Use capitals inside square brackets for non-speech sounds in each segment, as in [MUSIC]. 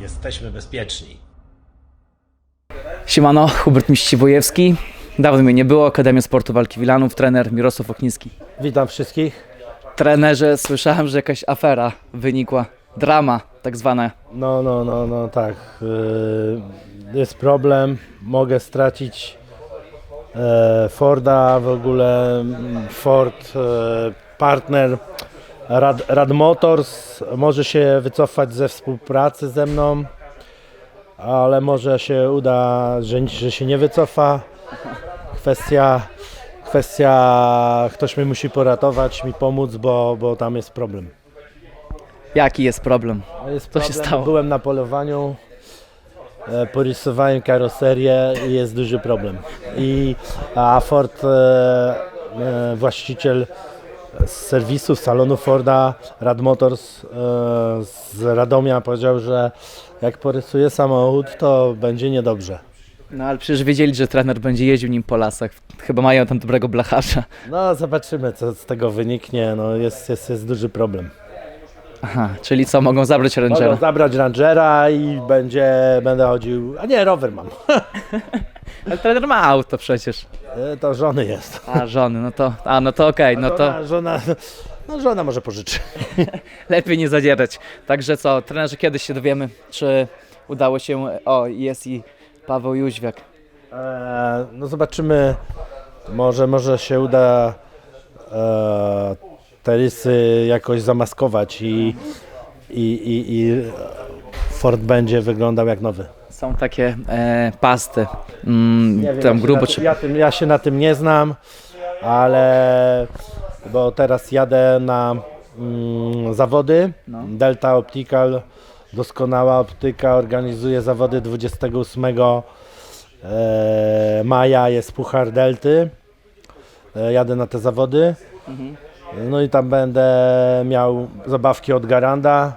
Jesteśmy bezpieczni. Siemano, Hubert Miściwojewski. Dawno mnie nie było, Akademia Sportu Walki Wilanów, trener Mirosław Okniski. Witam wszystkich. Trenerze, słyszałem, że jakaś afera wynikła, drama tak zwana. No, no, no, no tak. Yy, jest problem. Mogę stracić e, Forda, w ogóle Ford, e, partner Rad, Rad Motors może się wycofać ze współpracy ze mną, ale może się uda, że, że się nie wycofa. Kwestia, kwestia, ktoś mi musi poratować, mi pomóc, bo, bo tam jest problem. Jaki jest problem? Jest Co się problem. stało? Byłem na polowaniu, e, porysowałem karoserię i jest duży problem. I a Ford, e, e, właściciel z serwisu, z salonu Forda, Rad Motors e, z Radomia powiedział, że jak porysuję samochód, to będzie niedobrze. No ale przecież wiedzieli, że trener będzie jeździł nim po lasach. Chyba mają tam dobrego blacharza. No zobaczymy, co z tego wyniknie. No, jest, jest, jest duży problem. Aha, czyli co, mogą zabrać Mogę Rangera? zabrać Rangera i będzie, będę chodził. A nie, rower mam. [LAUGHS] Ale trener ma auto przecież. E, To żony jest. A, żony, no to, a no to okej, no to Żona, żona, no żona może pożyczy. [LAUGHS] lepiej nie zadzierać. Także co, trenerze, kiedyś się dowiemy, czy udało się, o, jest i Paweł Jóźwiak. E, no zobaczymy, może, może się uda e, te rysy jakoś zamaskować i, i, i, i Ford będzie wyglądał jak nowy. Są takie e, pasty, mm, Nie wiem, tam ja, grubo się czy... na, ja, tym, ja się na tym nie znam, ale bo teraz jadę na mm, zawody. No. Delta Optical, doskonała optyka, organizuje zawody 28 e, maja, jest Puchar Delty. E, jadę na te zawody. No i tam będę miał zabawki od Garanda.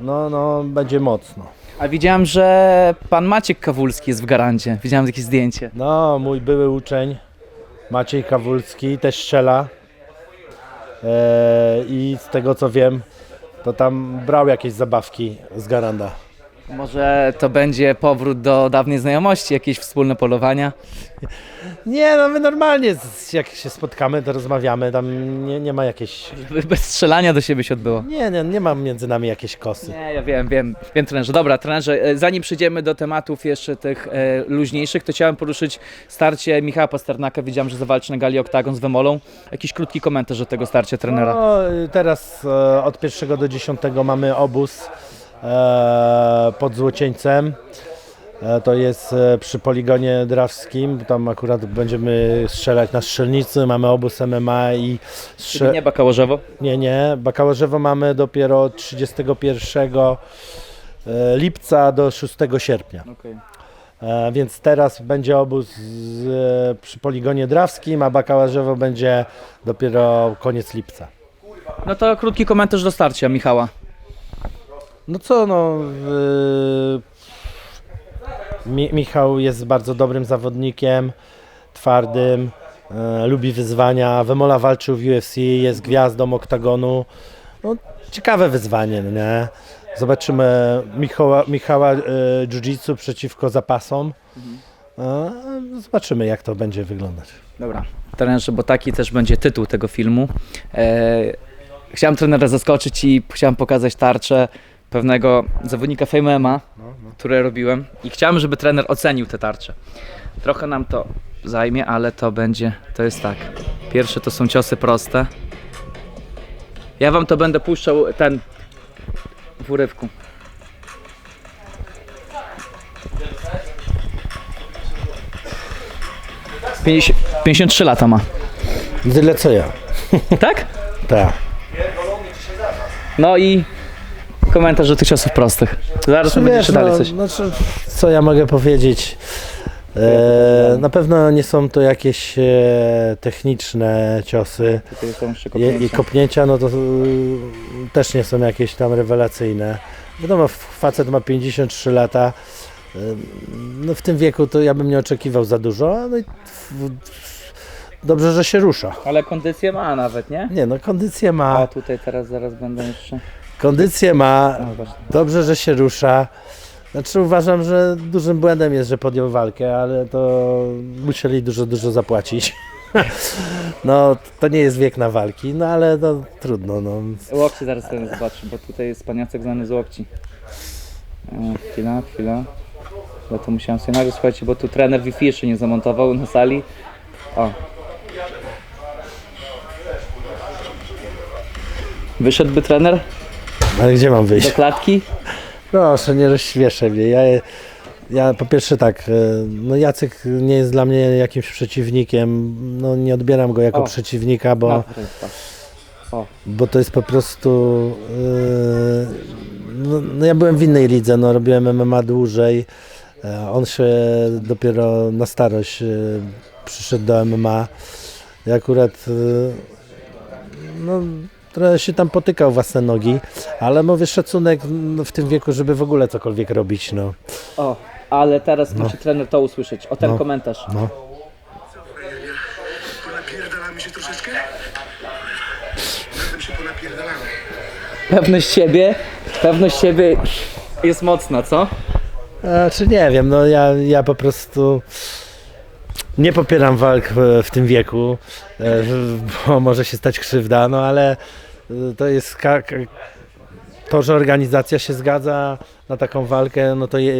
No, no, będzie mocno. A widziałem, że pan Maciek Kawulski jest w garandzie. Widziałem jakieś zdjęcie. No, mój były uczeń Maciej Kawulski też strzela. E, I z tego co wiem, to tam brał jakieś zabawki z Garanda. Może to będzie powrót do dawnej znajomości, jakieś wspólne polowania. Nie, no my normalnie, z- jak się spotkamy, to rozmawiamy, tam nie, nie ma jakiejś... Żeby Bez strzelania do siebie się odbyło. Nie, nie, nie ma między nami jakiejś kosy. Nie, ja wiem, wiem, wiem trenerze. Dobra, trenerze, e, zanim przejdziemy do tematów jeszcze tych e, luźniejszych, to chciałem poruszyć starcie Michała Pasternaka. Widziałem, że zawalczy na gali Oktagon z Wemolą. Jakiś krótki komentarz do tego starcia trenera. No, y, teraz e, od 1 do 10 mamy obóz pod Złocieńcem. E, to jest e, przy poligonie drawskim. Tam akurat będziemy strzelać na strzelnicy. Mamy obóz MMA i Czyli strze- nie Bakałożewo. Nie, nie. Bakałażewo mamy dopiero od 31 e, lipca do 6 sierpnia. Okay. E, Więc teraz będzie obóz z, e, przy poligonie drawskim, a Bakałażewo będzie dopiero koniec lipca. No to krótki komentarz do starcia Michała. No co, no. y, Mi, Michał jest bardzo dobrym zawodnikiem, twardym, e, lubi wyzwania. Wemola walczył w UFC, jest gwiazdą oktagonu. No, ciekawe wyzwanie, no nie? Zobaczymy Michała, Michała e, Jiu-Jitsu przeciwko zapasom. E, zobaczymy, jak to będzie wyglądać. Dobra, trenerze, bo taki też będzie tytuł tego filmu. E, chciałem trenera zaskoczyć i chciałem pokazać tarczę pewnego zawodnika Fame MMA, które robiłem i chciałem, żeby trener ocenił te tarcze. Trochę nam to zajmie, ale to będzie, to jest tak. Pierwsze to są ciosy proste. Ja wam to będę puszczał ten w urywku. Pięćdziesiąt- 53 lata ma. Tyle co ja. Tak? Tak. No i komentarz do tych ciosów prostych. Zaraz Czy będzie wiesz, dalej no, coś. Znaczy, co ja mogę powiedzieć? E, na pewno nie są to jakieś e, techniczne ciosy Je, i kopnięcia, no to e, też nie są jakieś tam rewelacyjne. Wiadomo, facet ma 53 lata, e, no w tym wieku to ja bym nie oczekiwał za dużo, no i w, dobrze, że się rusza. Ale kondycję ma nawet, nie? Nie no, kondycję A ma, tutaj teraz zaraz będę jeszcze. Kondycję ma, dobrze, że się rusza. Znaczy uważam, że dużym błędem jest, że podjął walkę, ale to musieli dużo, dużo zapłacić. [LAUGHS] No, to nie jest wiek na walki, no ale no, trudno. No. Łokcie zaraz ten zobaczy, bo tutaj jest paniacek znany z łokci. E, chwila, chwila. Bo to musiałem sobie nagle słuchajcie, bo tu trener Wi-Fi jeszcze nie zamontował na sali. O. Wyszedłby trener Ale gdzie mam wyjść? do klatki? Proszę, nie rozświeszę mnie. Ja, ja po pierwsze tak, e, no Jacek nie jest dla mnie jakimś przeciwnikiem, no nie odbieram go jako O. przeciwnika, bo, No, tak. bo to jest po prostu, e, no, no ja byłem w innej lidze, no robiłem MMA dłużej, e, on się dopiero na starość przyszedł do MMA. Ja akurat, no trochę się tam potykał własne nogi, ale mówię szacunek no, w tym wieku, żeby w ogóle cokolwiek robić, no. O, ale teraz musi trener to usłyszeć. O ten No. komentarz. no. Ponapierdalamy się troszeczkę? Razem się ponapierdalamy. Pewność siebie, pewność siebie jest mocna, co? A, czy nie wiem, no ja, ja po prostu nie popieram walk w tym wieku, e, bo może się stać krzywda, no ale to jest to, że organizacja się zgadza na taką walkę, no to je,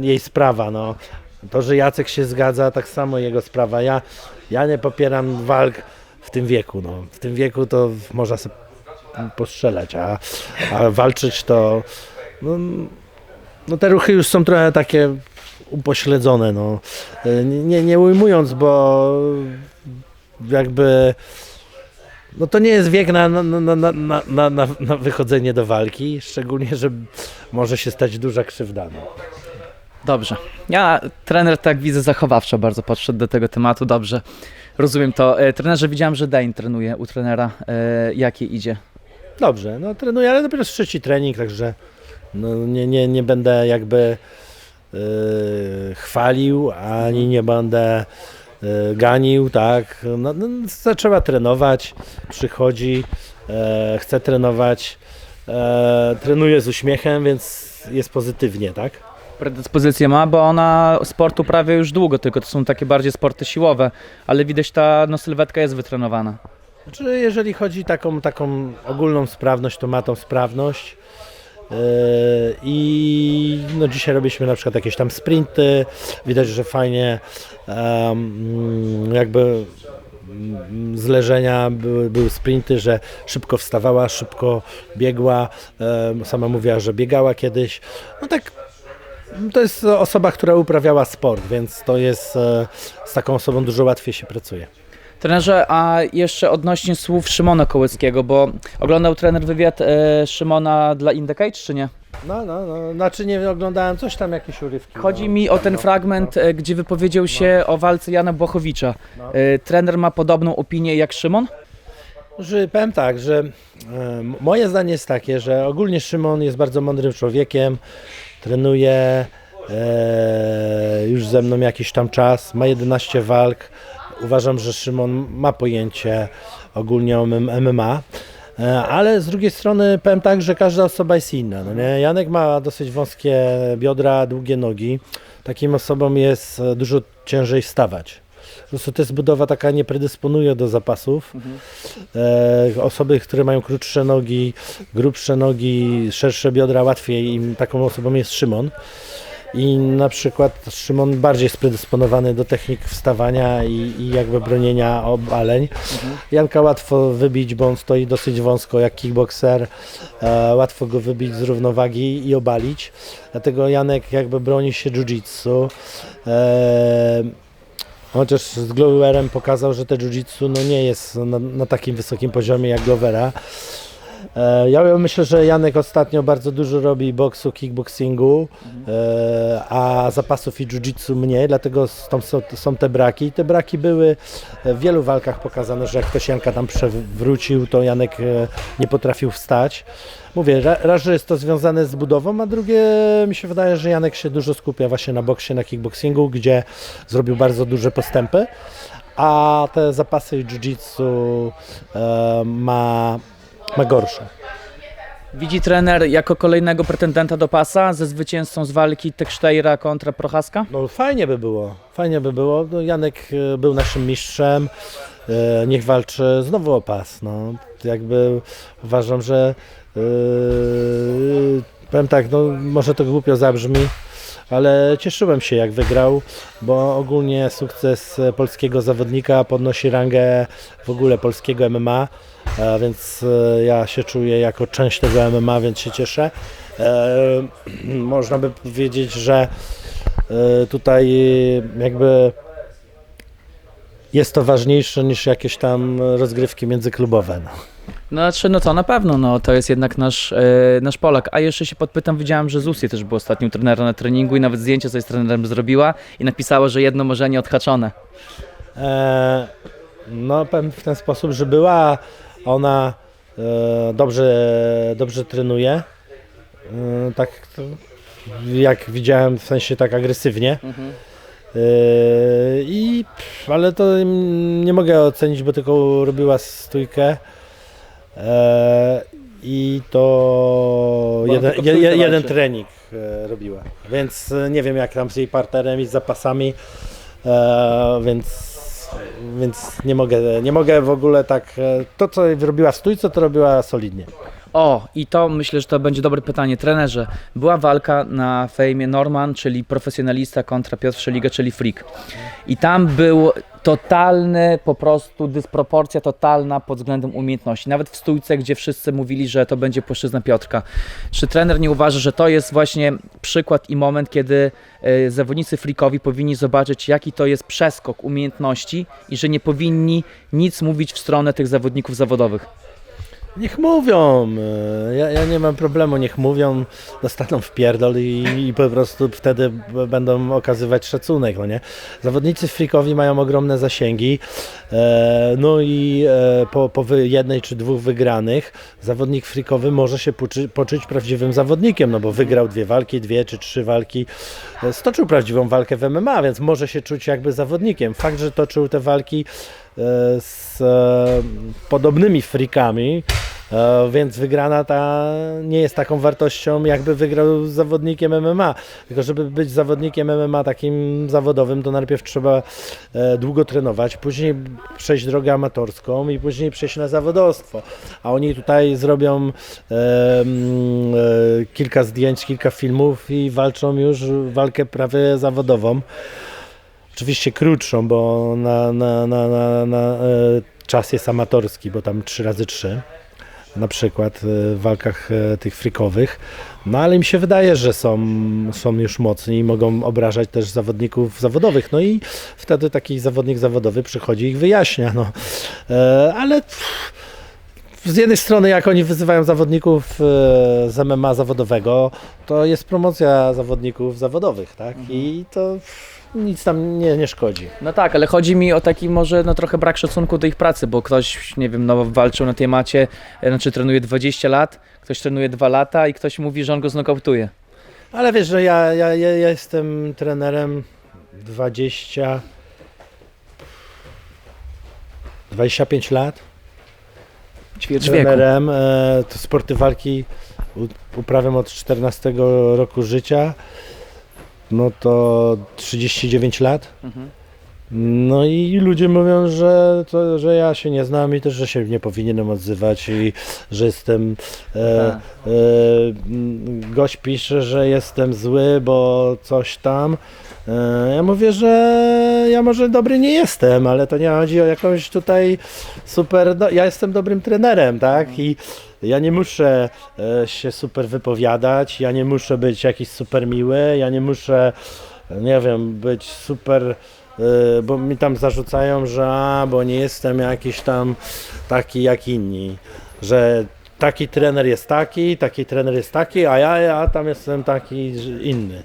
jej sprawa, no. To, że Jacek się zgadza, tak samo jego sprawa. Ja, ja nie popieram walk w tym wieku, no. W tym wieku to można sobie postrzelać, a, a walczyć to no, no te ruchy już są trochę takie upośledzone, no. Nie, nie ujmując, bo jakby no to nie jest wiek na, na, na, na, na, na, na, wychodzenie do walki, szczególnie, że może się stać duża krzywda. No. Dobrze. Ja, trener, tak widzę, zachowawczo bardzo podszedł do tego tematu. Dobrze. Rozumiem to. E, trenerze, widziałem, że Dane trenuje u trenera. E, jakie idzie? Dobrze, no trenuję, ale dopiero trzeci trening, także no, nie, nie, nie będę jakby e, chwalił, ani nie będę ganił, tak. No, no, zaczęła trenować, przychodzi, e, chce trenować, e, trenuje z uśmiechem, więc jest pozytywnie, tak. Predyspozycję ma, bo ona sport uprawia już długo, tylko to są takie bardziej sporty siłowe, ale widać ta no, sylwetka jest wytrenowana. Znaczy, jeżeli chodzi taką, taką ogólną sprawność, to ma tą sprawność. Yy, I no dzisiaj robiliśmy na przykład jakieś tam sprinty. Widać, że fajnie em, jakby mm, z leżenia były, były sprinty, że szybko wstawała, szybko biegła. Sama mówiła, że biegała kiedyś. No tak to jest osoba, która uprawiała sport, więc to jest e, z taką osobą dużo łatwiej się pracuje. Trenerze, a jeszcze odnośnie słów Szymona Kołyckiego, bo oglądał trener wywiad e, Szymona dla Indecage, czy nie? No, no, no, znaczy nie oglądałem coś tam, jakieś urywki. Chodzi no. mi o ten fragment, e, gdzie wypowiedział się o walce Jana Błachowicza. E, trener ma podobną opinię jak Szymon? Że powiem tak, że e, moje zdanie jest takie, że ogólnie Szymon jest bardzo mądrym człowiekiem, trenuje e, już ze mną jakiś tam czas, ma 11 walk. Uważam, że Szymon ma pojęcie ogólnie o MMA. E, Ale z drugiej strony powiem tak, że każda osoba jest inna. No nie? Janek ma dosyć wąskie biodra, długie nogi. Takim osobom jest e, dużo ciężej wstawać. Po prostu to jest budowa taka nie predysponuje do zapasów. E, osoby, które mają krótsze nogi, grubsze nogi, szersze biodra, łatwiej im taką osobą jest Szymon. I na przykład Szymon bardziej jest predysponowany do technik wstawania i, i jakby bronienia obaleń. Janka łatwo wybić, bo on stoi dosyć wąsko jak kickboxer. E, łatwo go wybić z równowagi i obalić. Dlatego Janek jakby broni się jiu-jitsu. E, Chociaż z Gloverem pokazał, że te jiu-jitsu no nie jest na, na takim wysokim poziomie jak Glovera. E, Ja myślę, że Janek ostatnio bardzo dużo robi boksu, kickboxingu, e, a zapasów i jiu-jitsu mniej, dlatego są, są, są te braki. Te braki były w wielu walkach pokazane, że jak ktoś Janka tam przewrócił, to Janek e, nie potrafił wstać. Mówię, ra- raz, że jest to związane z budową, a drugie mi się wydaje, że Janek się dużo skupia właśnie na boksie, na kickboxingu, gdzie zrobił bardzo duże postępy, a te zapasy jiu-jitsu e, ma, ma gorsze. Widzi trener jako kolejnego pretendenta do pasa ze zwycięzcą z walki Teksteira kontra Prochaska? No fajnie by było, fajnie by było. No, Janek e, był naszym mistrzem, e, niech walczy znowu o pas. No. Jakby uważam, że e, powiem tak, no może to głupio zabrzmi, ale cieszyłem się jak wygrał, bo ogólnie sukces polskiego zawodnika podnosi rangę w ogóle polskiego MMA, więc e, ja się czuję jako część tego MMA, więc się cieszę. E, [CLEARS THROAT] można by powiedzieć, że e, tutaj jakby jest to ważniejsze niż jakieś tam rozgrywki międzyklubowe. No. Znaczy, no to na pewno, no to jest jednak nasz, e, nasz Polak. A jeszcze się podpytam, widziałem, że Zusie też był ostatnim trenerem na treningu i nawet zdjęcie sobie z trenerem zrobiła i napisała, że jedno marzenie odhaczone. E, no powiem w ten sposób, że była ona e, dobrze, dobrze trenuje. E, tak jak widziałem, w sensie tak agresywnie. E, I, ale to nie mogę ocenić, bo tylko robiła stójkę. I to jeden, jeden walczy. trening robiła. Więc nie wiem jak tam z jej partnerem i z zapasami. E, więc, nie mogę, nie mogę w ogóle tak. e, To co robiła w stójce, to robiła solidnie. O, i to myślę, że to będzie dobre pytanie. Trenerze, była walka na fejmie Norman, czyli profesjonalista kontra Piotr Szeliga, czyli Freak. I tam był totalny, po prostu dysproporcja totalna pod względem umiejętności. Nawet w stójce, gdzie wszyscy mówili, że to będzie płaszczyzna Piotrka. Czy trener nie uważa, że to jest właśnie przykład i moment, kiedy e, zawodnicy freakowi powinni zobaczyć, jaki to jest przeskok umiejętności i że nie powinni nic mówić w stronę tych zawodników zawodowych? Niech mówią, ja, ja nie mam problemu, niech mówią, dostaną w pierdol i, i po prostu wtedy będą okazywać szacunek, no nie? Zawodnicy freakowi mają ogromne zasięgi, e, no i e, po, po jednej czy dwóch wygranych zawodnik freakowy może się poczu, poczuć prawdziwym zawodnikiem, no bo wygrał dwie walki, dwie czy trzy walki, e, stoczył prawdziwą walkę w MMA, więc może się czuć jakby zawodnikiem. Fakt, że toczył te walki z e, podobnymi frikami, E, Więc wygrana ta nie jest taką wartością, jakby wygrał z zawodnikiem MMA. Tylko żeby być zawodnikiem MMA takim zawodowym, to najpierw trzeba e, długo trenować, później przejść drogę amatorską i później przejść na zawodowstwo. A oni tutaj zrobią e, e, kilka zdjęć, kilka filmów i walczą już walkę prawie zawodową. Oczywiście krótszą, bo na, na, na, na, na e, czas jest amatorski, bo tam 3 razy 3 na przykład e, w walkach e, tych frikowych. No ale mi się wydaje, że są, są już mocni i mogą obrażać też zawodników zawodowych. No i wtedy taki zawodnik zawodowy przychodzi i ich wyjaśnia. No. Ale z jednej strony, jak oni wyzywają zawodników z MMA zawodowego, to jest promocja zawodników zawodowych, tak? I to nic tam nie, nie szkodzi. No tak, ale chodzi mi o taki może no trochę brak szacunku do ich pracy, bo ktoś, nie wiem, no walczył na tej macie, e, znaczy trenuje 20 lat, ktoś trenuje 2 lata i ktoś mówi, że on go znokautuje. Ale wiesz, że ja, ja, ja, jestem trenerem 20 25 lat. Ćwierć wieku. Trenerem e, to sporty walki u- uprawiam od 14 roku życia. No to 39 lat. Mhm. No i ludzie mówią, że, to, że ja się nie znam i też, że się nie powinienem odzywać i że jestem. E, Tak. e, gość pisze, że jestem zły, bo coś tam. E, ja mówię, że ja może dobry nie jestem, ale to nie chodzi o jakąś tutaj super. Do... Ja jestem dobrym trenerem, tak? I ja nie muszę e, się super wypowiadać, ja nie muszę być jakiś super miły, ja nie muszę, nie wiem, być super. e, Bo mi tam zarzucają, że a, bo nie jestem jakiś tam taki jak inni, że taki trener jest taki, taki trener jest taki, a ja, ja tam jestem taki inny.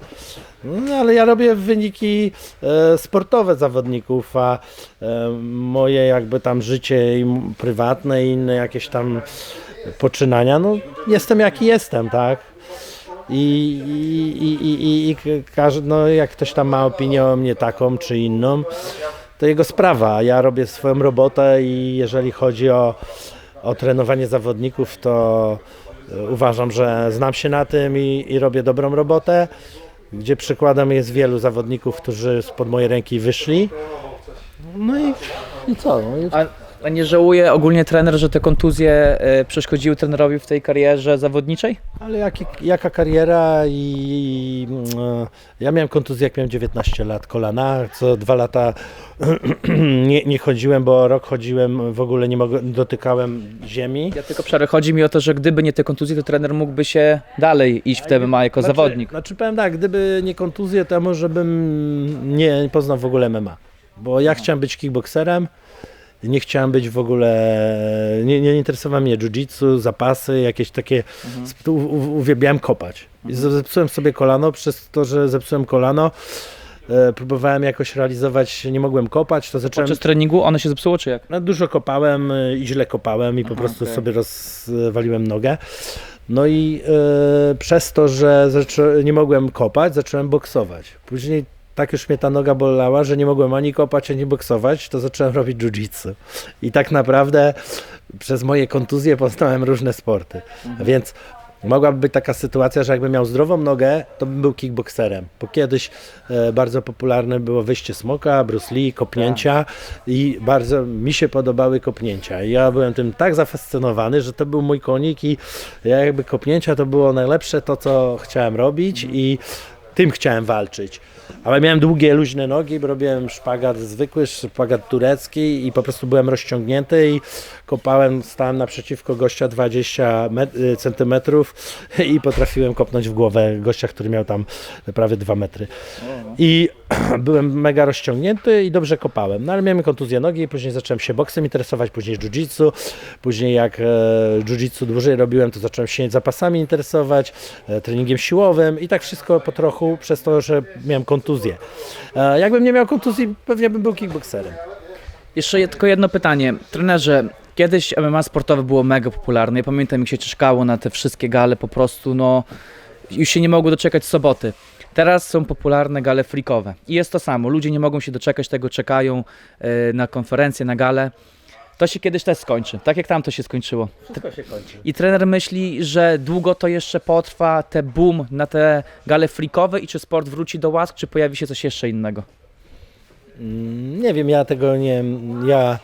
No, ale ja robię wyniki e, sportowe zawodników, a e, moje jakby tam życie prywatne i inne jakieś tam poczynania, no jestem jaki jestem, tak? I, i, i, i, i, każdy, no, jak ktoś tam ma opinię o mnie taką czy inną, to jego sprawa. Ja robię swoją robotę i jeżeli chodzi o, o trenowanie zawodników, to e, uważam, że znam się na tym i, i robię dobrą robotę, gdzie przykładem jest wielu zawodników, którzy spod mojej ręki wyszli. No i, i co? No i A, a nie żałuje ogólnie trener, że te kontuzje e, przeszkodziły trenerowi w tej karierze zawodniczej? Ale jaki, jaka kariera i mm, ja miałem kontuzję jak miałem 19 lat kolana, co dwa lata [CLEARS THROAT] nie, nie chodziłem, bo rok chodziłem, w ogóle nie mogłem, dotykałem ziemi. Ja tylko przerwę. Chodzi mi o to, że gdyby nie te kontuzje, to trener mógłby się dalej iść w te MMA jako Znaczy- zawodnik. Znaczy powiem tak, gdyby nie kontuzje, to może bym nie poznał w ogóle MMA. Bo ja chciałem być kickboxerem, nie chciałem być w ogóle, nie, nie interesowało mnie jiu-jitsu, zapasy, jakieś takie, sp- u, u, uwielbiałem kopać. I zepsułem sobie kolano, przez to, że zepsułem kolano, e, próbowałem jakoś realizować, nie mogłem kopać, to zacząłem... Podczas treningu ono się zepsuło, czy jak? No, dużo kopałem y, i źle kopałem i po Aha, prostu okej. sobie rozwaliłem nogę. No i y, przez to, że nie mogłem kopać, zacząłem boksować. Później tak już mnie ta noga bolała, że nie mogłem ani kopać, ani boksować, to zacząłem robić jiu-jitsu. I tak naprawdę przez moje kontuzje poznałem różne sporty. Więc mogłaby być taka sytuacja, że jakbym miał zdrową nogę, to bym był kickboxerem. Bo kiedyś e, bardzo popularne było wyjście smoka, Bruce Lee, kopnięcia i bardzo mi się podobały kopnięcia. I ja byłem tym tak zafascynowany, że to był mój konik i ja jakby kopnięcia to było najlepsze to, co chciałem robić i tym chciałem walczyć. Ale miałem długie, luźne nogi, robiłem szpagat zwykły, szpagat turecki i po prostu byłem rozciągnięty i kopałem, stałem naprzeciwko gościa 20 met- y, centymetrów i potrafiłem kopnąć w głowę gościa, który miał tam prawie 2 metry. I [CLEARS THROAT] byłem mega rozciągnięty i dobrze kopałem. No ale miałem kontuzję nogi, później zacząłem się boksem interesować, później jiu-jitsu. Później jak e, jiu-jitsu dłużej robiłem, to zacząłem się zapasami interesować, e, treningiem siłowym i tak wszystko po trochu przez to, że miałem kontuzję. E, jakbym nie miał kontuzji, pewnie bym był kickboxerem. Jeszcze je- tylko jedno pytanie. Trenerze, kiedyś MMA sportowe było mega popularne. Ja pamiętam, jak się czekało na te wszystkie gale, po prostu no już się nie mogło doczekać soboty. Teraz są popularne gale freakowe. I jest to samo. Ludzie nie mogą się doczekać tego, czekają e, na konferencje, na gale. To się kiedyś też skończy, tak jak tam to się skończyło. Wszystko się kończy. I trener myśli, że długo to jeszcze potrwa, te boom na te gale freakowe i czy sport wróci do łask, czy pojawi się coś jeszcze innego? Mm, Nie wiem, ja tego nie. Ja,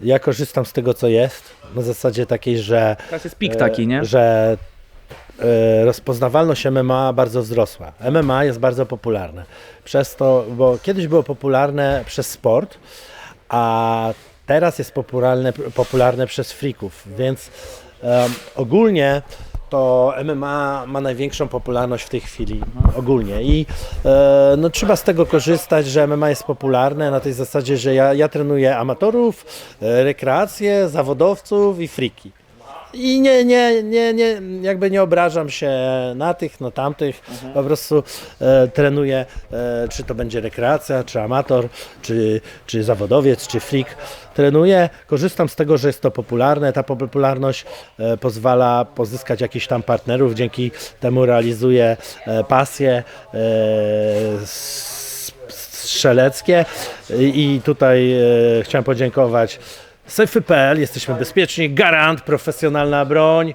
ja korzystam z tego, co jest. Na zasadzie takiej, że. Teraz jest pik taki, nie? E, Że e, rozpoznawalność MMA bardzo wzrosła. MMA jest bardzo popularne. Przez to, bo kiedyś było popularne przez sport, a teraz jest popularne, popularne przez freaków, więc em, ogólnie to MMA ma największą popularność w tej chwili, ogólnie. I e, no, trzeba z tego korzystać, że MMA jest popularne na tej zasadzie, że ja, ja trenuję amatorów, e, rekreację, zawodowców i friki. I nie, nie, nie, nie, jakby nie obrażam się na tych, na tamtych, po prostu e, trenuję, e, czy to będzie rekreacja, czy amator, czy, czy zawodowiec, czy freak. Trenuję, korzystam z tego, że jest to popularne, ta popularność e, pozwala pozyskać jakichś tam partnerów, dzięki temu realizuję e, pasje e, s- strzeleckie. I i tutaj e, chciałem podziękować Safety.pl, jesteśmy bezpieczni, Garant, profesjonalna broń.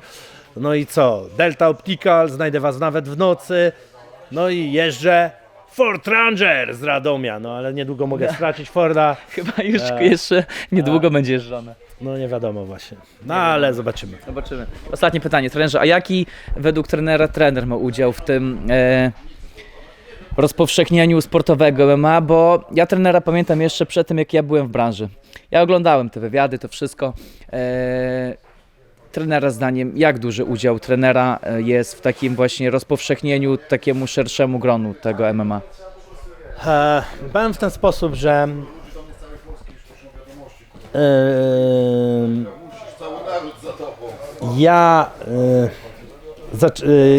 No i co? Delta Optical, znajdę Was nawet w nocy. No i jeżdżę Ford Ranger z Radomia, no ale niedługo mogę stracić Forda. [LAUGHS] Chyba już E, jeszcze niedługo będzie jeżdżone. No nie wiadomo właśnie. No ale zobaczymy. Zobaczymy. Ostatnie pytanie, trenerze. A jaki według trenera trener ma udział w tym e, rozpowszechnianiu sportowego MMA? Bo ja trenera pamiętam jeszcze przed tym, jak ja byłem w branży. Ja oglądałem te wywiady, to wszystko. E, trenera zdaniem, jak duży udział trenera e, jest w takim właśnie rozpowszechnieniu takiemu szerszemu gronu tego MMA? E, powiem w ten sposób, że e, ja e,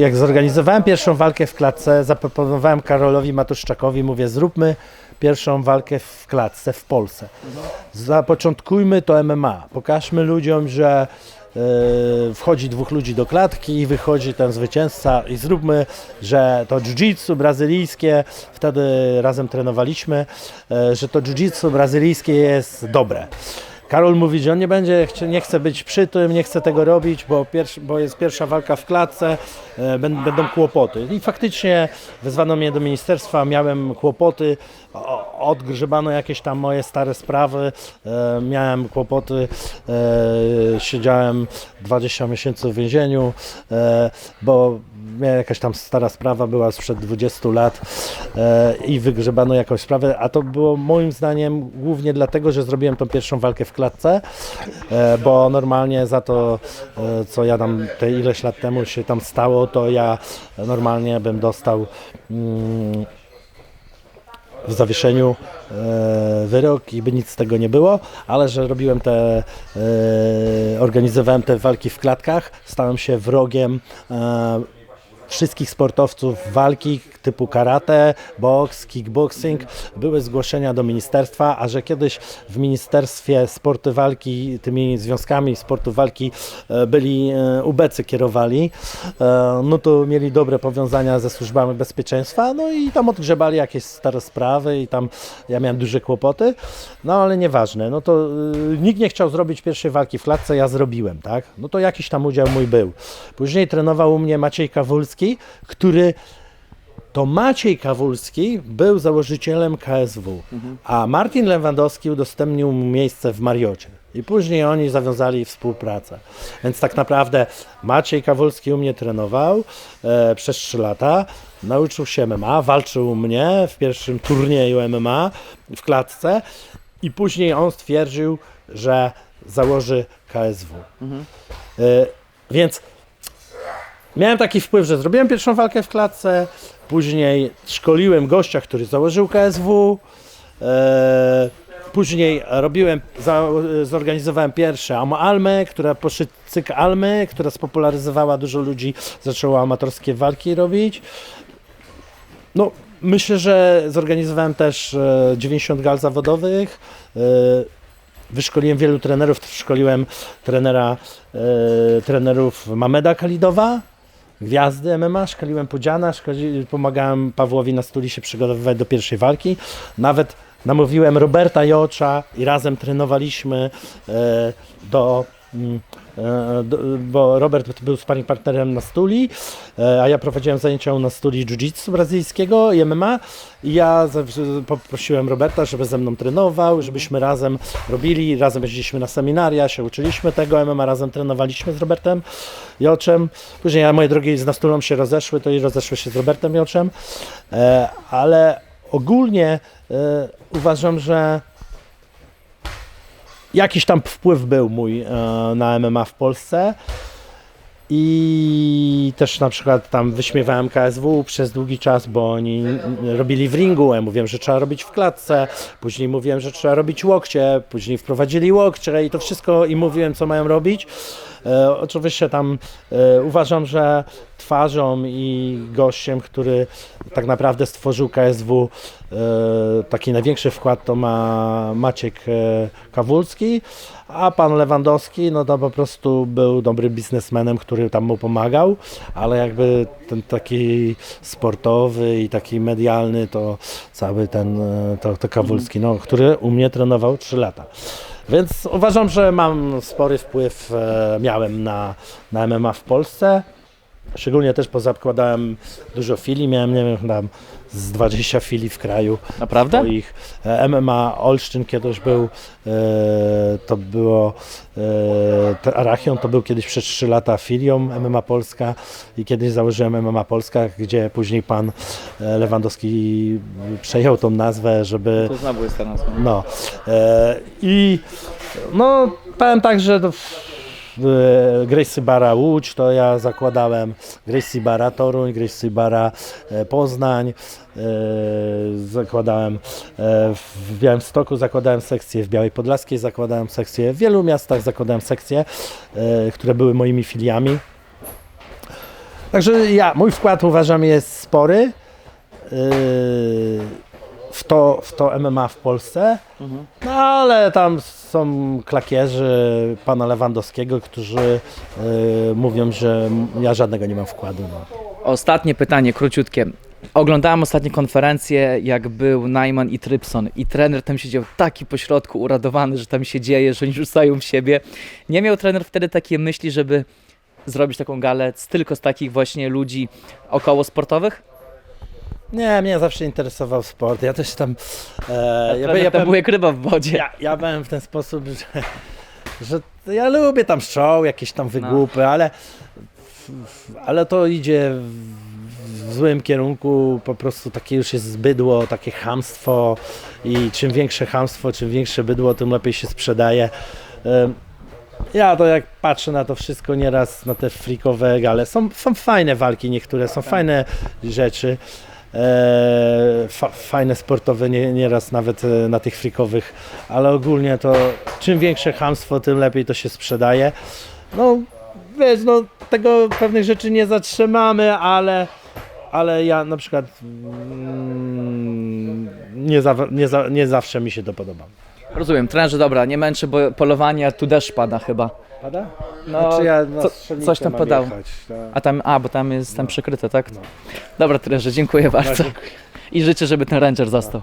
jak zorganizowałem pierwszą walkę w klatce, zaproponowałem Karolowi Matuszczakowi, mówię zróbmy pierwszą walkę w klatce w Polsce. Zapoczątkujmy to MMA. Pokażmy ludziom, że e, wchodzi dwóch ludzi do klatki i wychodzi ten zwycięzca i zróbmy, że to jiu-jitsu brazylijskie, wtedy razem trenowaliśmy, e, że to jiu-jitsu brazylijskie jest dobre. Karol mówi, że on nie będzie, nie chce być przy tym, nie chce tego robić, bo, pierwszy, bo jest pierwsza walka w klatce, e, bę- będą kłopoty. I faktycznie wezwano mnie do ministerstwa, miałem kłopoty, odgrzebano jakieś tam moje stare sprawy, e, miałem kłopoty, e, siedziałem 20 miesięcy w więzieniu, bo jakaś tam stara sprawa, była sprzed 20 lat e, i wygrzebano jakąś sprawę, a to było moim zdaniem głównie dlatego, że zrobiłem tą pierwszą walkę w klatce, e, bo normalnie za to, e, co ja tam te ileś lat temu się tam stało, to ja normalnie bym dostał mm, w zawieszeniu e, wyrok i by nic z tego nie było, ale że robiłem te, e, organizowałem te walki w klatkach, stałem się wrogiem e, wszystkich sportowców walki typu karate, boks, kickboxing. Były zgłoszenia do ministerstwa, a że kiedyś w Ministerstwie Sportu Walki, tymi związkami sportu walki e, byli e, ubecy kierowali, e, no to mieli dobre powiązania ze służbami bezpieczeństwa, no i tam odgrzebali jakieś stare sprawy i tam ja miałem duże kłopoty, no ale nieważne, no to nikt nie chciał zrobić pierwszej walki w klatce, ja zrobiłem, tak? No to jakiś tam udział mój był. Później trenował u mnie Maciej Kawulski, który to Maciej Kawulski był założycielem KSW, a Martin Lewandowski udostępnił mu miejsce w Mariocie. I później oni zawiązali współpracę. Więc tak naprawdę Maciej Kawulski u mnie trenował e, przez 3 lata, nauczył się MMA, walczył u mnie w pierwszym turnieju MMA w klatce i później on stwierdził, że założy KSW. E, więc Miałem taki wpływ, że zrobiłem pierwszą walkę w klatce, później szkoliłem gościa, który założył KSW, e, później robiłem, zorganizowałem pierwsze Almy, która poszedł cykl Almy, która spopularyzowała dużo ludzi, zaczęło amatorskie walki robić. No, myślę, że zorganizowałem też e, 90 gal zawodowych. E, wyszkoliłem wielu trenerów, szkoliłem trenera, e, trenerów Mameda Kalidowa, gwiazdy MMA, szkoliłem Pudziana, pomagałem Pawłowi na stuli się przygotowywać do pierwszej walki. Nawet namówiłem Roberta Jocza i razem trenowaliśmy e, do, mm, bo Robert był sparring partnerem na stuli, e, a ja prowadziłem zajęcia na stuli jiu-jitsu brazylijskiego i MMA i ja poprosiłem Roberta, żeby ze mną trenował, żebyśmy razem robili, razem jeździliśmy na seminaria, się uczyliśmy tego MMA, razem trenowaliśmy z Robertem Joczem. Później ja, moje drogi z nastulą się rozeszły, to i rozeszły się z Robertem Joczem, e, ale ogólnie e, uważam, że jakiś tam wpływ był mój e, na MMA w Polsce. I też na przykład tam wyśmiewałem KSW przez długi czas, bo oni robili w ringu. Ja mówiłem, że trzeba robić w klatce. Później mówiłem, że trzeba robić łokcie. Później wprowadzili łokcie i to wszystko i mówiłem, co mają robić. E, oczywiście tam e, uważam, że twarzą i gościem, który tak naprawdę stworzył KSW, e, taki największy wkład to ma Maciek e, Kawulski, a pan Lewandowski, no to po prostu był dobrym biznesmenem, który tam mu pomagał, ale jakby ten taki sportowy i taki medialny, to cały ten, e, to, to Kawulski, no, który u mnie trenował 3 lata. Więc uważam, że mam spory wpływ, e, miałem na, na MMA w Polsce. Szczególnie też pozakładałem dużo fili, miałem nie wiem, tam z 20 fili w kraju. Naprawdę? Swoich. E, MMA Olsztyn kiedyś był, e, to było, e, Arachion to był kiedyś przez 3 lata filią MMA Polska i kiedyś założyłem MMA Polska, gdzie później pan e, Lewandowski przejął tą nazwę, żeby... To znowu jest ta nazwa. No e, i no powiem tak, że to, Gracie Bara Łódź to ja zakładałem, Gracie Bara Toruń, Gracie Bara e, Poznań, e, zakładałem e, w Białymstoku, zakładałem sekcję w Białej Podlaskiej, zakładałem sekcję w wielu miastach, zakładałem sekcje, e, które były moimi filiami. Także ja, mój wkład uważam jest spory. W to, w to MMA w Polsce. No ale tam są klakierzy pana Lewandowskiego, którzy yy, mówią, że ja żadnego nie mam wkładu. No. Ostatnie pytanie, króciutkie. Oglądałem ostatnie konferencję, jak był Najman i Trypson i trener tam siedział taki pośrodku uradowany, że tam się dzieje, że oni rzucają w siebie. Nie miał trener wtedy takiej myśli, żeby zrobić taką galę z, tylko z takich właśnie ludzi około sportowych? Nie, mnie zawsze interesował sport. Ja też tam. E, ja, ja, tam ja, był jak ryba w wodzie. ja, ja byłem w ten sposób, że, że ja lubię tam show, jakieś tam wygłupy, ale, ale to idzie w, złym kierunku. Po prostu takie już jest bydło, takie hamstwo i czym większe hamstwo, czym większe bydło, tym lepiej się sprzedaje. Em, Ja to jak patrzę na to wszystko nieraz, na te freakowe gale, są, są fajne walki niektóre, są fajne rzeczy, e, fa, fajne sportowe nie, nieraz nawet e, na tych freakowych, ale ogólnie to czym większe hamstwo, tym lepiej to się sprzedaje. No wiesz, no tego pewnych rzeczy nie zatrzymamy, ale, ale ja na przykład mm, nie, za, nie, za, nie zawsze mi się to podoba. Rozumiem, trenerze, dobra, nie męczę, bo polowanie, tu deszcz pada chyba. Pada? No, Znaczy ja na co- strzelnicę coś tam mam podał. jechać, tak. A tam, a, bo tam jest tam No. przykryte, tak? No. Dobra, trenerze, dziękuję bardzo. dziękuję. I życzę, żeby ten Ranger został.